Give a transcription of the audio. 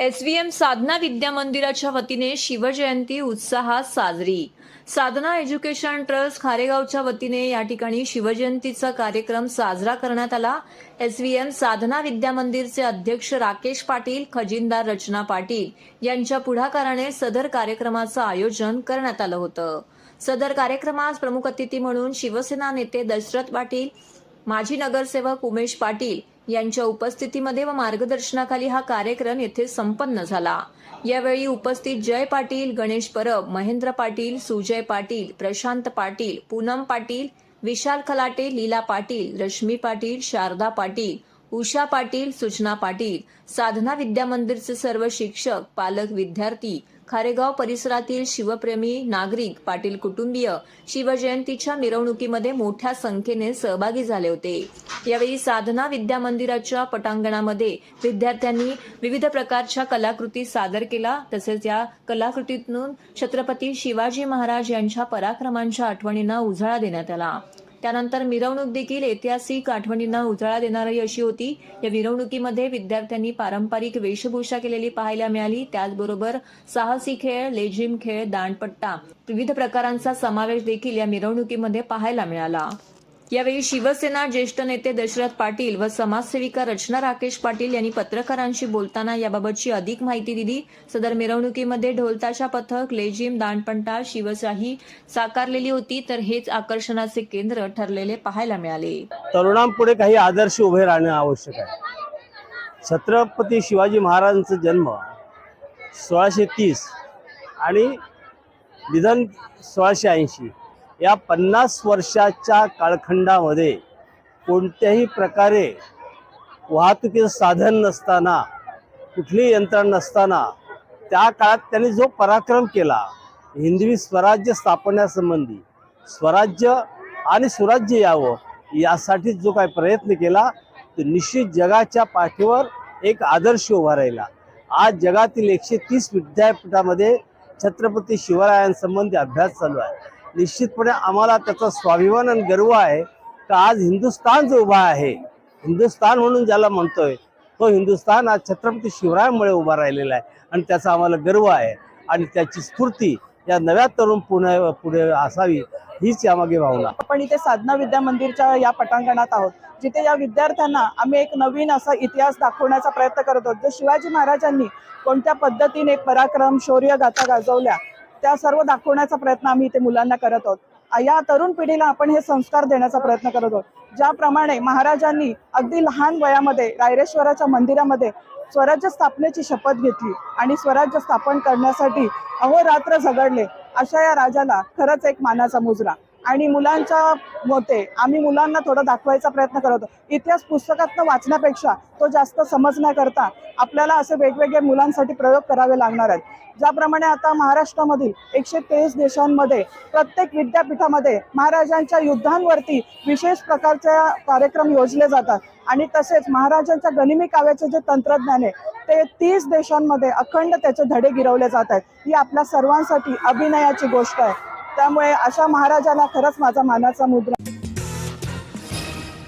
S V M Sadhana Vidya मंदिराच्या वतीने शिवजयंती उत्साहात साजरी. साधना एज्युकेशन ट्रस्ट खारेगावच्या वतीने या ठिकाणी शिवजयंतीचा कार्यक्रम साजरा करण्यात आला. S V M Sadhana Vidya मंदिरचे अध्यक्ष राकेश पाटील खजिनदार रचना पाटील यांच्या पुढाकाराने सदर कार्यक्रमाचं आयोजन करण्यात आलं होतं. सदर कार्यक्रमास प्रमुख अतिथी म्हणून शिवसेना नेते दशरथ पाटील माजी नगरसेवक उमेश पाटील यांच्या उपस्थितीमध्ये व मार्गदर्शनाखाली हा कार्यक्रम येथे संपन्न झाला. यावेळी उपस्थित जय पाटील गणेश परब महेंद्र पाटील सुजय पाटील प्रशांत पाटील पूनम पाटील विशाल खलाटे लीला पाटील रश्मी पाटील शारदा पाटील उषा पाटील सूचना पाटील साधना विद्या मंदिरचे सर्व शिक्षक पालक विद्यार्थी खारेगाव परिसरातील शिवप्रेमी नागरिक पाटील कुटुंबीय शिवजयंतीच्या मिरवणुकीमध्ये मोठ्या संख्येने सहभागी झाले होते. यावेळी साधना विद्या मंदिराच्या पटांगणामध्ये विद्यार्थ्यांनी विविध प्रकारच्या कलाकृती सादर केला. तसेच या कलाकृतीतून छत्रपती शिवाजी महाराज यांच्या पराक्रमांच्या आठवणींना उजाळा देण्यात आला. त्यानंतर मिरवणूक देखील ऐतिहासिक आठवणींना उजाळा देणारी अशी होती. या मिरवणुकीमध्ये विद्यार्थ्यांनी पारंपरिक वेशभूषा केलेली पाहायला मिळाली. त्याचबरोबर साहसी खेळ लेझिम खेळ दांडपट्टा विविध प्रकारांचा समावेश देखील या मिरवणुकीमध्ये पाहायला मिळाला. यावेळी शिवसेना ज्येष्ठ नेते दशरथ पाटील व समाजसेविका रचना राकेश पाटील यांनी पत्रकारांशी बोलताना याबाबतची अधिक माहिती दिली. सदर मिरवणुकीमध्ये ढोलताशा पथक लेझिम दांडपंटा शिवशाही साकारलेली होती तर हेच आकर्षणाचे केंद्र ठरलेले पाहायला मिळाले. तरुणांपुढे काही आदर्श उभे राहणे आवश्यक आहे. छत्रपती शिवाजी महाराजांचा जन्म सोळाशे तीस आणि निधन सोळाशे ऐंशी या पन्नास वर्षाच्या कालखंडामध्ये कोणत्याही प्रकारे वाहतुकीचं साधन नसताना कुठलीही यंत्रणा नसताना त्या काळात त्यांनी जो पराक्रम केला हिंदवी स्वराज्य स्थापण्यासंबंधी स्वराज्य आणि सुराज्य यावं यासाठी जो काही प्रयत्न केला तो निश्चित जगाच्या पाठीवर एक आदर्श उभा राहिला. आज जगातील एकशे तीस विद्यापीठामध्ये छत्रपती शिवरायांसंबंधी अभ्यास चालू आहे. निश्चितपणे आम्हाला त्याचा स्वाभिमान आणि गर्व आहे का आज हिंदुस्थान जो उभा आहे हिंदुस्थान म्हणून ज्याला म्हणतोय तो हिंदुस्थान आज छत्रपती शिवरायांमुळे उभा राहिलेला आहे आणि त्याचा आम्हाला गर्व आहे आणि त्याची स्फूर्ती या नव्या तरुण पुणे पुढे असावी हीच यामागे भावना. आपण इथे साधना विद्या मंदिरच्या या पटांगणात आहोत जिथे या विद्यार्थ्यांना आम्ही एक नवीन असा इतिहास दाखवण्याचा प्रयत्न करत आहोत. जो शिवाजी महाराजांनी कोणत्या पद्धतीने पराक्रम शौर्य गाथा गाजवल्या त्या सर्व दाखवण्याचा प्रयत्न आम्ही इथे मुलांना करत आहोत. या तरुण पिढीला आपण हे संस्कार देण्याचा प्रयत्न करत आहोत. ज्याप्रमाणे महाराजांनी अगदी लहान वयामध्ये रायरेश्वराच्या मंदिरामध्ये स्वराज्य स्थापनेची शपथ घेतली आणि स्वराज्य स्थापन करण्यासाठी अहोरात्र झगडले अशा या राजाला खरंच एक मानाचा मुजरा. आणि मुलांच्या मते आम्ही मुलांना थोडं दाखवायचा प्रयत्न करत होतो. इतिहास पुस्तकातनं वाचण्यापेक्षा तो जास्त समजण्याकरता आपल्याला असे वेगवेगळे मुलांसाठी प्रयोग करावे लागणार आहेत. ज्याप्रमाणे आता महाराष्ट्रामधील एकशे तेवीस देशांमध्ये प्रत्येक विद्यापीठामध्ये महाराजांच्या युद्धांवरती विशेष प्रकारच्या कार्यक्रम योजले जातात. आणि तसेच महाराजांच्या गनिमी काव्याचे जे तंत्रज्ञान आहे ते तीस देशांमध्ये अखंड त्याचे धडे गिरवले जात आहेत. ही आपल्या सर्वांसाठी अभिनयाची गोष्ट आहे. त्यामुळे अशा महाराजाला खरंच माझा मानाचा मुद्रा